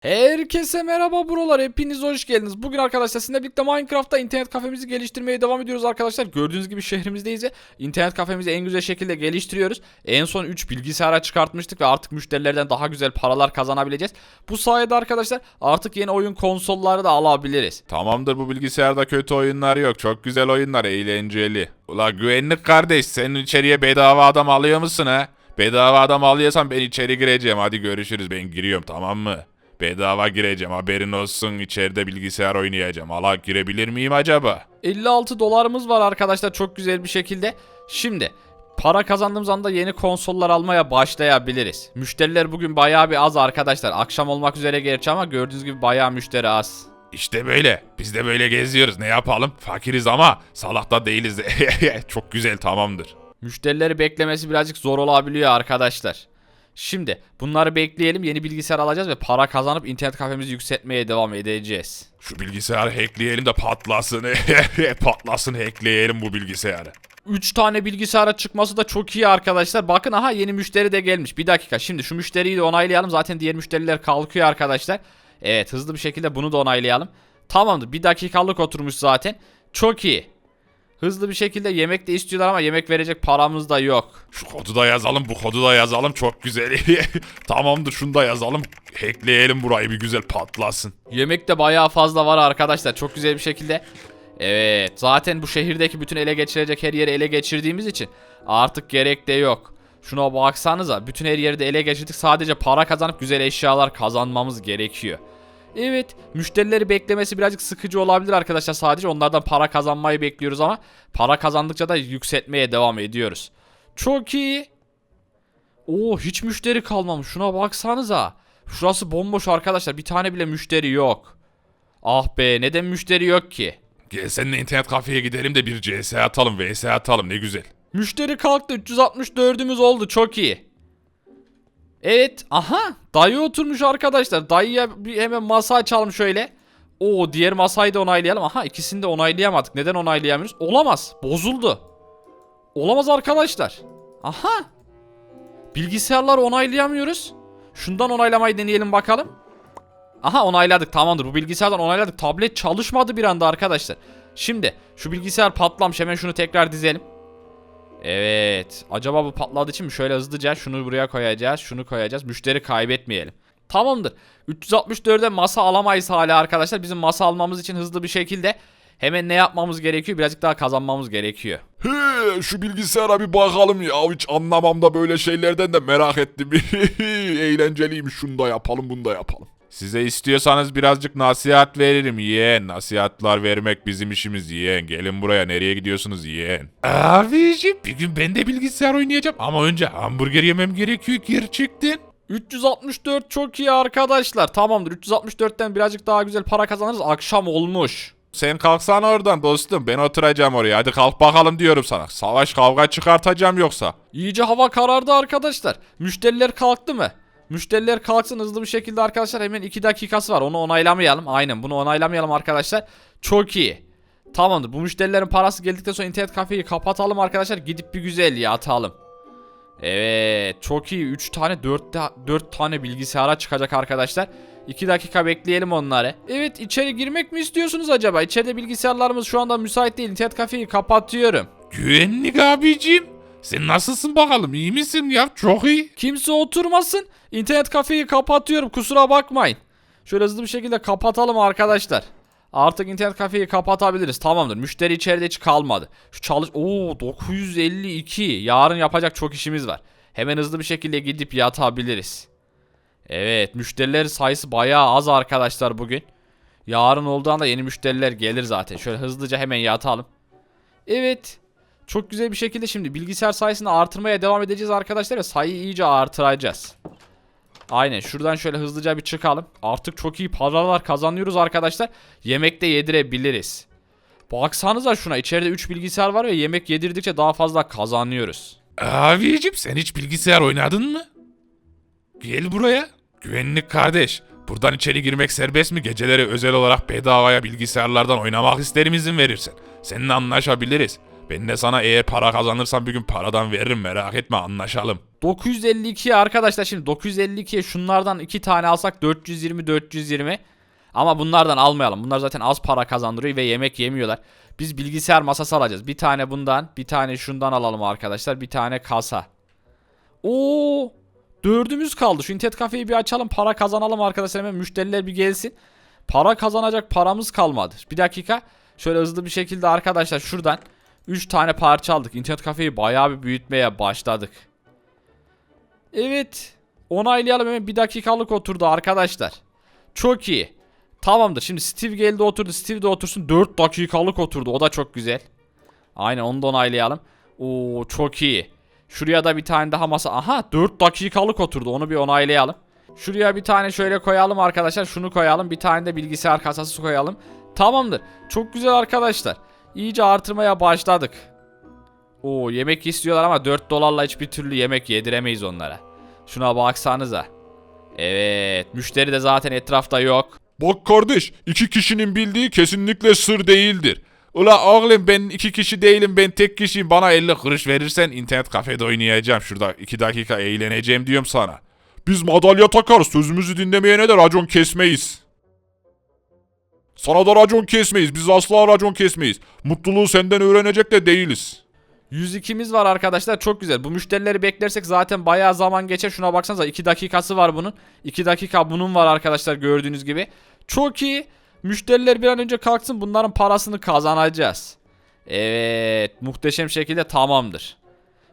Herkese merhaba buralar hepiniz hoş geldiniz. Bugün arkadaşlar sizinle birlikte Minecraft'ta internet kafemizi geliştirmeye devam ediyoruz arkadaşlar. Gördüğünüz gibi şehrimizdeyiz ve internet kafemizi en güzel şekilde geliştiriyoruz. En son 3 bilgisayara çıkartmıştık ve artık müşterilerden daha güzel paralar kazanabileceğiz. Bu sayede arkadaşlar artık yeni oyun konsolları da alabiliriz. Tamamdır bu bilgisayarda kötü oyunlar yok. Çok güzel oyunlar, eğlenceli. Ula güvenlik kardeş sen içeriye bedava adam alıyor musun ha? Bedava adam alıyorsan ben içeri gireceğim. Hadi görüşürüz ben giriyorum tamam mı? Bedava gireceğim haberin olsun içeride bilgisayar oynayacağım. Allah girebilir miyim acaba? 56 dolarımız var arkadaşlar çok güzel bir şekilde. Şimdi para kazandığımız anda yeni konsollar almaya başlayabiliriz. Müşteriler bugün bayağı bir az arkadaşlar. Akşam olmak üzere gerçi ama gördüğünüz gibi bayağı müşteri az. İşte böyle. Biz de böyle geziyoruz. Ne yapalım? Fakiriz ama salak da değiliz. Çok güzel tamamdır. Müşterileri beklemesi birazcık zor olabiliyor arkadaşlar. Şimdi bunları bekleyelim yeni bilgisayar alacağız ve para kazanıp internet kafemizi yükseltmeye devam edeceğiz. Şu bilgisayarı hackleyelim de patlasın. patlasın hackleyelim bu bilgisayarı. 3 tane bilgisayara çıkması da çok iyi arkadaşlar. Bakın aha yeni müşteri de gelmiş. Bir dakika şimdi şu müşteriyi de onaylayalım. Zaten diğer müşteriler kalkıyor arkadaşlar. Evet hızlı bir şekilde bunu da onaylayalım. Tamamdır bir dakikalık oturmuş zaten. Çok iyi. Hızlı bir şekilde yemek de istiyorlar ama yemek verecek paramız da yok. Şu kodu da yazalım, bu kodu da yazalım. Çok güzel. Tamamdır şunu da yazalım. Hackleyelim burayı bir güzel patlasın. Yemek de bayağı fazla var arkadaşlar. Çok güzel bir şekilde. Evet zaten bu şehirdeki bütün ele geçirecek her yeri ele geçirdiğimiz için artık gerek de yok. Şuna baksanıza bütün her yeri de ele geçirdik. Sadece para kazanıp güzel eşyalar kazanmamız gerekiyor. Evet müşterileri beklemesi birazcık sıkıcı olabilir arkadaşlar. Sadece onlardan para kazanmayı bekliyoruz ama para kazandıkça da yükseltmeye devam ediyoruz. Çok iyi. Oo hiç müşteri kalmamış. Şuna baksanıza. Şurası bomboş arkadaşlar. Bir tane bile müşteri yok. Ah be neden müşteri yok ki? Gel seninle internet kafeye gidelim de bir CS atalım, VS atalım ne güzel. Müşteri kalktı 364'ümüz oldu çok iyi. Evet aha dayı oturmuş arkadaşlar. Dayıya bir hemen masa açalım şöyle. Oo diğer masayı da onaylayalım. Aha ikisini de onaylayamadık. Neden onaylayamıyoruz? Olamaz. Bozuldu. Olamaz arkadaşlar. Aha. Bilgisayarları onaylayamıyoruz. Şundan onaylamayı deneyelim bakalım. Aha onayladık tamamdır. Bu bilgisayardan onayladık. Tablet çalışmadı bir anda arkadaşlar. Şimdi şu bilgisayar patlamış. Hemen şunu tekrar dizelim. Evet. Acaba bu patladığı için mi? Şöyle hızlıca şunu buraya koyacağız. Şunu koyacağız. Müşteri kaybetmeyelim. Tamamdır. 364'e masa alamayız hala arkadaşlar. Bizim masa almamız için hızlı bir şekilde hemen ne yapmamız gerekiyor? Birazcık daha kazanmamız gerekiyor. He, şu bilgisayara bir bakalım ya. Hiç anlamam da böyle şeylerden de merak ettim. Eğlenceliymiş. Şunu da yapalım, bunu da yapalım. Size istiyorsanız birazcık nasihat veririm yeğen. Nasihatlar vermek bizim işimiz yeğen. Gelin buraya nereye gidiyorsunuz yeğen? Abiciğim bir gün ben de bilgisayar oynayacağım. Ama önce hamburger yemem gerekiyor gerçekten. 364 çok iyi arkadaşlar. Tamamdır. 364'ten birazcık daha güzel para kazanırız. Akşam olmuş. Sen kalksana oradan dostum. Ben oturacağım oraya. Hadi kalk bakalım diyorum sana. Savaş kavga çıkartacağım yoksa. İyice hava karardı arkadaşlar. Müşteriler kalktı mı? Müşteriler kalksın hızlı bir şekilde arkadaşlar hemen 2 dakikası var onu onaylamayalım. Aynen bunu onaylamayalım arkadaşlar. Çok iyi. Tamamdır bu müşterilerin parası geldikten sonra internet kafeyi kapatalım arkadaşlar. Gidip bir güzel yatalım. Evet çok iyi 3 tane 4, 4 tane bilgisayara çıkacak arkadaşlar. 2 dakika bekleyelim onları. Evet içeri girmek mi istiyorsunuz acaba? İçeride bilgisayarlarımız şu anda müsait değil. İnternet kafeyi kapatıyorum. Güvenlik abicim. Sen nasılsın bakalım? İyi misin ya? Çok iyi. Kimse oturmasın. İnternet kafeyi kapatıyorum kusura bakmayın. Şöyle hızlı bir şekilde kapatalım arkadaşlar. Artık internet kafeyi kapatabiliriz. Tamamdır. Müşteri içeride hiç kalmadı. Şu çalış... Oo 952. Yarın yapacak çok işimiz var. Hemen hızlı bir şekilde gidip yatabiliriz. Evet müşteriler sayısı bayağı az arkadaşlar bugün. Yarın olduğu anda yeni müşteriler gelir zaten. Şöyle hızlıca hemen yatalım. Evet. Çok güzel bir şekilde şimdi bilgisayar sayısını artırmaya devam edeceğiz arkadaşlar ve sayıyı iyice artıracağız. Aynen şuradan şöyle hızlıca bir çıkalım. Artık çok iyi paralar kazanıyoruz arkadaşlar. Yemek de yedirebiliriz. Baksanıza şuna içeride 3 bilgisayar var ve yemek yedirdikçe daha fazla kazanıyoruz. Abicim sen hiç bilgisayar oynadın mı? Gel buraya. Güvenlik kardeş. Buradan içeri girmek serbest mi? Geceleri özel olarak bedavaya bilgisayarlardan oynamak isterim izin verirsen. Seninle anlaşabiliriz. Ben de sana eğer para kazanırsam bir gün paradan veririm merak etme anlaşalım. 952 arkadaşlar şimdi 952'ye şunlardan 2 tane alsak 420 420. Ama bunlardan almayalım. Bunlar zaten az para kazandırıyor ve yemek yemiyorlar. Biz bilgisayar masası alacağız. Bir tane bundan, bir tane şundan alalım arkadaşlar. Bir tane kasa. Oo! Dördümüz kaldı. Şu internet kafeyi bir açalım. Para kazanalım arkadaşlar. Hemen müşteriler bir gelsin. Para kazanacak paramız kalmadı. Bir dakika. Şöyle hızlı bir şekilde arkadaşlar şuradan 3 tane parça aldık. İnternet kafeyi bayağı bir büyütmeye başladık. Evet. Onaylayalım hemen bir dakikalık oturdu arkadaşlar. Çok iyi. Tamamdır. Şimdi Steve geldi oturdu. Steve de otursun. 4 dakikalık oturdu. O da çok güzel. Aynen onu da onaylayalım. Oo çok iyi. Şuraya da bir tane daha masa. Aha 4 dakikalık oturdu. Onu bir onaylayalım. Şuraya bir tane şöyle koyalım arkadaşlar. Şunu koyalım. Bir tane de bilgisayar kasası koyalım. Tamamdır. Çok güzel arkadaşlar. İyice artırmaya başladık. Oo yemek istiyorlar ama 4 dolarla hiçbir türlü yemek yediremeyiz onlara. Şuna baksanıza. Evet. Müşteri de zaten etrafta yok. Bak kardeş iki kişinin bildiği kesinlikle sır değildir. Ula oğlum ben iki kişi değilim ben tek kişiyim bana 50 kuruş verirsen internet kafede oynayacağım şurada 2 dakika eğleneceğim diyorum sana. Biz madalya takarız sözümüzü dinlemeyene de racon kesmeyiz. Sana da racon kesmeyiz biz asla racon kesmeyiz. Mutluluğu senden öğrenecek de değiliz. 102'miz var arkadaşlar çok güzel. Bu müşterileri beklersek zaten bayağı zaman geçer. Şuna baksanıza 2 dakikası var bunun. 2 dakika bunun var arkadaşlar gördüğünüz gibi. Çok iyi. Müşteriler bir an önce kalksın bunların parasını kazanacağız. Evet muhteşem şekilde tamamdır.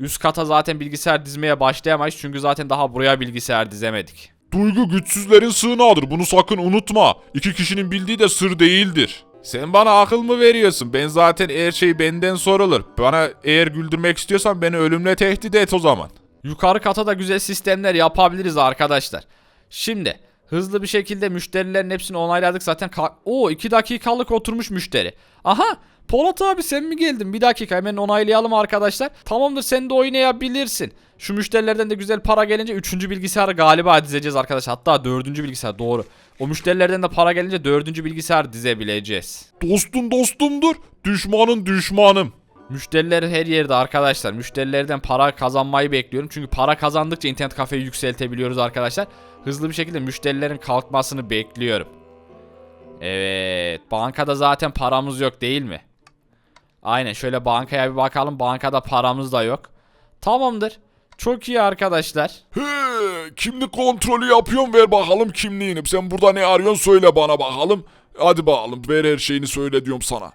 Üst kata zaten bilgisayar dizmeye başlayamayız çünkü zaten daha buraya bilgisayar dizemedik. Duygu güçsüzlerin sığınağıdır. Bunu sakın unutma. İki kişinin bildiği de sır değildir. Sen bana akıl mı veriyorsun? Ben zaten her şey benden sorulur. Bana eğer güldürmek istiyorsan beni ölümle tehdit et o zaman. Yukarı kata da güzel sistemler yapabiliriz arkadaşlar. Şimdi hızlı bir şekilde müşterilerin hepsini onayladık zaten. Ka- Oo 2 dakikalık oturmuş müşteri. Aha Polat abi sen mi geldin? Bir dakika hemen onaylayalım arkadaşlar. Tamamdır sen de oynayabilirsin. Şu müşterilerden de güzel para gelince 3. bilgisayarı galiba dizeceğiz arkadaşlar. Hatta 4. bilgisayar doğru. O müşterilerden de para gelince 4. bilgisayar dizebileceğiz. Dostun dostumdur, düşmanın düşmanım. Müşteriler her yerde arkadaşlar. Müşterilerden para kazanmayı bekliyorum. Çünkü para kazandıkça internet kafeyi yükseltebiliyoruz arkadaşlar. Hızlı bir şekilde müşterilerin kalkmasını bekliyorum. Evet. Bankada zaten paramız yok değil mi? Aynen şöyle bankaya bir bakalım. Bankada paramız da yok. Tamamdır. Çok iyi arkadaşlar. He, kimlik kontrolü yapıyorum ver bakalım kimliğini. Sen burada ne arıyorsun söyle bana bakalım. Hadi bakalım ver her şeyini söyle diyorum sana.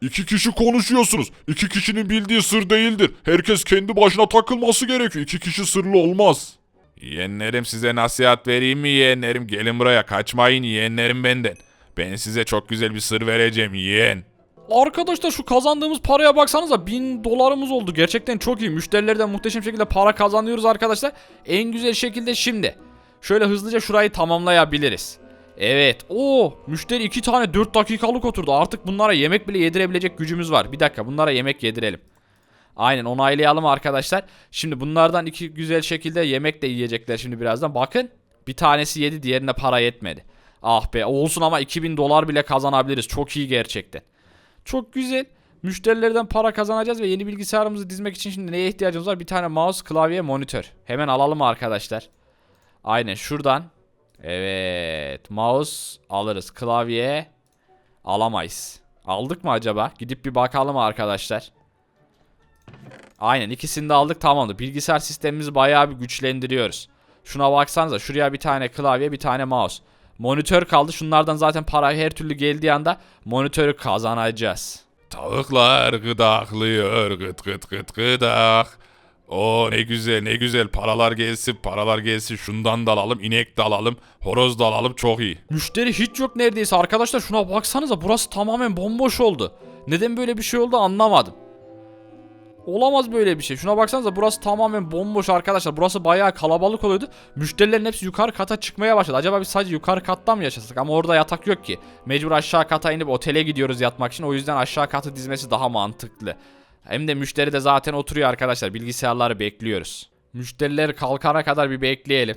İki kişi konuşuyorsunuz. İki kişinin bildiği sır değildir. Herkes kendi başına takılması gerekiyor. İki kişi sırlı olmaz. Yeğenlerim size nasihat vereyim mi yeğenlerim? Gelin buraya kaçmayın yeğenlerim benden. Ben size çok güzel bir sır vereceğim yeğen. Arkadaşlar şu kazandığımız paraya baksanıza 1000 dolarımız oldu. Gerçekten çok iyi. Müşterilerden muhteşem şekilde para kazanıyoruz arkadaşlar. En güzel şekilde şimdi. Şöyle hızlıca şurayı tamamlayabiliriz. Evet. Oo, müşteri 2 tane 4 dakikalık oturdu. Artık bunlara yemek bile yedirebilecek gücümüz var. Bir dakika bunlara yemek yedirelim. Aynen onaylayalım arkadaşlar. Şimdi bunlardan iki güzel şekilde yemek de yiyecekler şimdi birazdan. Bakın bir tanesi yedi diğerine para yetmedi. Ah be olsun ama 2000 dolar bile kazanabiliriz. Çok iyi gerçekten. Çok güzel. Müşterilerden para kazanacağız ve yeni bilgisayarımızı dizmek için şimdi neye ihtiyacımız var? Bir tane mouse, klavye, monitör. Hemen alalım arkadaşlar. Aynen şuradan. Evet. Mouse alırız. Klavye alamayız. Aldık mı acaba? Gidip bir bakalım arkadaşlar. Aynen ikisini de aldık tamamdır. Bilgisayar sistemimizi bayağı bir güçlendiriyoruz. Şuna baksanıza şuraya bir tane klavye bir tane mouse. Monitör kaldı. Şunlardan zaten para her türlü geldiği anda monitörü kazanacağız. Tavuklar gıdaklıyor gıt gıt gıt gıdak. O ne güzel ne güzel paralar gelsin paralar gelsin şundan da alalım inek de alalım horoz da alalım çok iyi. Müşteri hiç yok neredeyse arkadaşlar şuna baksanıza burası tamamen bomboş oldu. Neden böyle bir şey oldu anlamadım. Olamaz böyle bir şey. Şuna baksanıza burası tamamen bomboş arkadaşlar. Burası bayağı kalabalık oluyordu. Müşterilerin hepsi yukarı kata çıkmaya başladı. Acaba biz sadece yukarı katta mı yaşasak? Ama orada yatak yok ki. Mecbur aşağı kata inip otele gidiyoruz yatmak için. O yüzden aşağı katı dizmesi daha mantıklı. Hem de müşteri de zaten oturuyor arkadaşlar. Bilgisayarları bekliyoruz. Müşteriler kalkana kadar bir bekleyelim.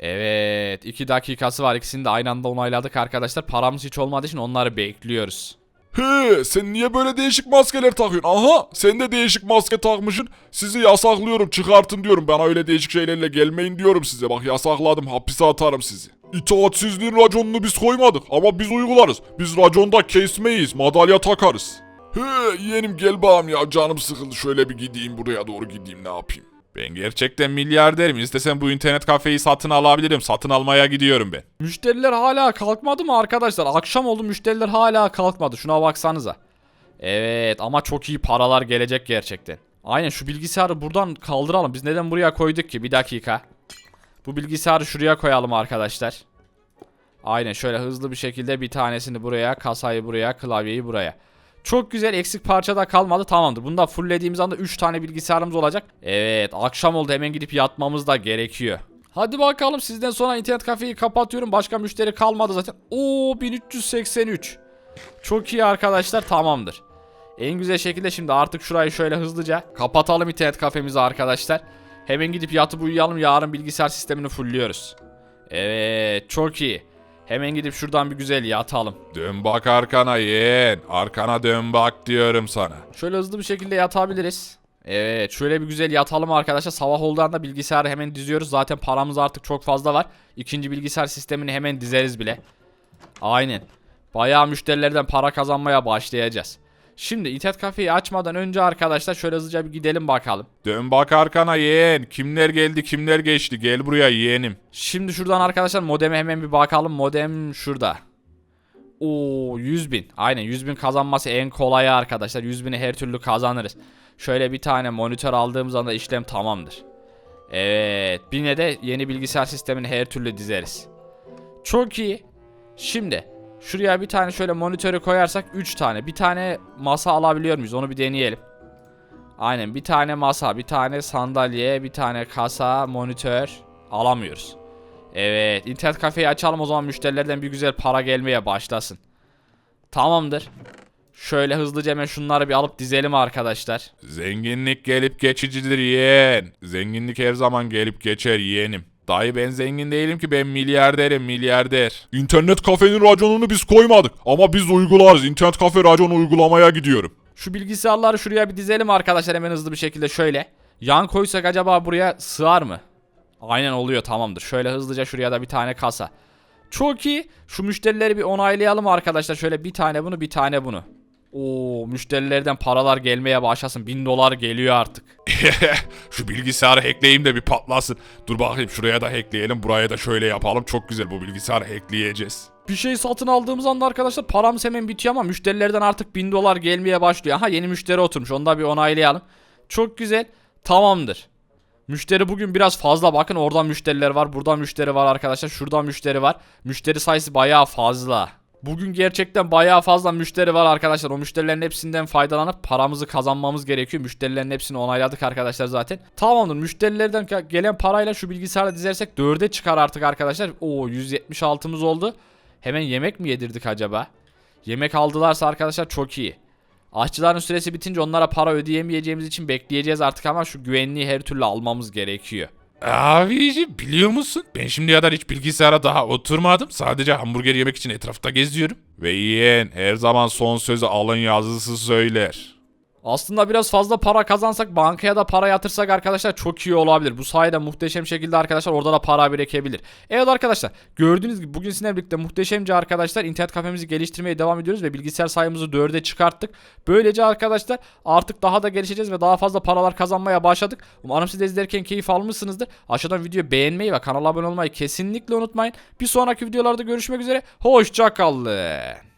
Evet 2 dakikası var ikisini de aynı anda onayladık arkadaşlar. Paramız hiç olmadığı için onları bekliyoruz. He sen niye böyle değişik maskeler takıyorsun? Aha sen de değişik maske takmışsın. Sizi yasaklıyorum çıkartın diyorum. Bana öyle değişik şeylerle gelmeyin diyorum size. Bak yasakladım hapise atarım sizi. İtaatsizliğin raconunu biz koymadık ama biz uygularız. Biz raconda kesmeyiz madalya takarız. He yeğenim gel bağım ya canım sıkıldı şöyle bir gideyim buraya doğru gideyim ne yapayım. Ben gerçekten milyarderim. İstesem bu internet kafeyi satın alabilirim. Satın almaya gidiyorum ben. Müşteriler hala kalkmadı mı arkadaşlar? Akşam oldu müşteriler hala kalkmadı. Şuna baksanıza. Evet ama çok iyi paralar gelecek gerçekten. Aynen şu bilgisayarı buradan kaldıralım. Biz neden buraya koyduk ki? Bir dakika. Bu bilgisayarı şuraya koyalım arkadaşlar. Aynen şöyle hızlı bir şekilde bir tanesini buraya, kasayı buraya, klavyeyi buraya. Çok güzel eksik parça da kalmadı tamamdır. Bunu da fulllediğimiz anda 3 tane bilgisayarımız olacak. Evet akşam oldu hemen gidip yatmamız da gerekiyor. Hadi bakalım sizden sonra internet kafeyi kapatıyorum. Başka müşteri kalmadı zaten. Oo 1383. Çok iyi arkadaşlar tamamdır. En güzel şekilde şimdi artık şurayı şöyle hızlıca kapatalım internet kafemizi arkadaşlar. Hemen gidip yatıp uyuyalım yarın bilgisayar sistemini fullliyoruz. Evet çok iyi. Hemen gidip şuradan bir güzel yatalım. Dön bak arkana yeğen. Arkana dön bak diyorum sana. Şöyle hızlı bir şekilde yatabiliriz. Evet şöyle bir güzel yatalım arkadaşlar. Sabah olduğunda bilgisayarı hemen diziyoruz. Zaten paramız artık çok fazla var. İkinci bilgisayar sistemini hemen dizeriz bile. Aynen. Bayağı müşterilerden para kazanmaya başlayacağız. Şimdi internet kafeyi açmadan önce arkadaşlar şöyle hızlıca bir gidelim bakalım. Dön bak arkana yeğen. Kimler geldi kimler geçti. Gel buraya yeğenim. Şimdi şuradan arkadaşlar modeme hemen bir bakalım. Modem şurada. Oo 100 bin. Aynen 100 bin kazanması en kolayı arkadaşlar. 100 bini her türlü kazanırız. Şöyle bir tane monitör aldığımız anda işlem tamamdır. Evet. Bine de yeni bilgisayar sistemini her türlü dizeriz. Çok iyi. Şimdi şuraya bir tane şöyle monitörü koyarsak 3 tane. Bir tane masa alabiliyor muyuz? Onu bir deneyelim. Aynen bir tane masa, bir tane sandalye, bir tane kasa, monitör alamıyoruz. Evet, internet kafeyi açalım o zaman müşterilerden bir güzel para gelmeye başlasın. Tamamdır. Şöyle hızlıca hemen şunları bir alıp dizelim arkadaşlar. Zenginlik gelip geçicidir yeğen. Zenginlik her zaman gelip geçer yeğenim. Dayı ben zengin değilim ki ben milyarderim milyarder. İnternet kafenin raconunu biz koymadık ama biz uygularız. İnternet kafe raconu uygulamaya gidiyorum. Şu bilgisayarları şuraya bir dizelim arkadaşlar hemen hızlı bir şekilde şöyle. Yan koysak acaba buraya sığar mı? Aynen oluyor tamamdır. Şöyle hızlıca şuraya da bir tane kasa. Çok iyi. Şu müşterileri bir onaylayalım arkadaşlar. Şöyle bir tane bunu bir tane bunu. Oo müşterilerden paralar gelmeye başlasın. 1000 dolar geliyor artık. Şu bilgisayarı hackleyeyim de bir patlasın. Dur bakayım şuraya da hackleyelim. Buraya da şöyle yapalım. Çok güzel bu bilgisayarı hackleyeceğiz. Bir şey satın aldığımız anda arkadaşlar paramız hemen bitiyor ama müşterilerden artık 1000 dolar gelmeye başlıyor. Aha yeni müşteri oturmuş. Onu da bir onaylayalım. Çok güzel. Tamamdır. Müşteri bugün biraz fazla. Bakın orada müşteriler var. Burada müşteri var arkadaşlar. Şurada müşteri var. Müşteri sayısı bayağı fazla. Bugün gerçekten bayağı fazla müşteri var arkadaşlar. O müşterilerin hepsinden faydalanıp paramızı kazanmamız gerekiyor. Müşterilerin hepsini onayladık arkadaşlar zaten. Tamamdır. Müşterilerden ge- gelen parayla şu bilgisayarı dizersek 4'e çıkar artık arkadaşlar. Oo 176'mız oldu. Hemen yemek mi yedirdik acaba? Yemek aldılarsa arkadaşlar çok iyi. Aşçıların süresi bitince onlara para ödeyemeyeceğimiz için bekleyeceğiz artık ama şu güvenliği her türlü almamız gerekiyor. Abici biliyor musun? Ben şimdiye kadar hiç bilgisayara daha oturmadım. Sadece hamburger yemek için etrafta geziyorum. Ve yeğen her zaman son sözü alın yazısı söyler. Aslında biraz fazla para kazansak bankaya da para yatırsak arkadaşlar çok iyi olabilir. Bu sayede muhteşem şekilde arkadaşlar orada da para birikebilir. Evet arkadaşlar gördüğünüz gibi bugün sizinle birlikte muhteşemce arkadaşlar internet kafemizi geliştirmeye devam ediyoruz ve bilgisayar sayımızı 4'e çıkarttık. Böylece arkadaşlar artık daha da gelişeceğiz ve daha fazla paralar kazanmaya başladık. Umarım siz de izlerken keyif almışsınızdır. Aşağıdan videoyu beğenmeyi ve kanala abone olmayı kesinlikle unutmayın. Bir sonraki videolarda görüşmek üzere. Hoşçakalın.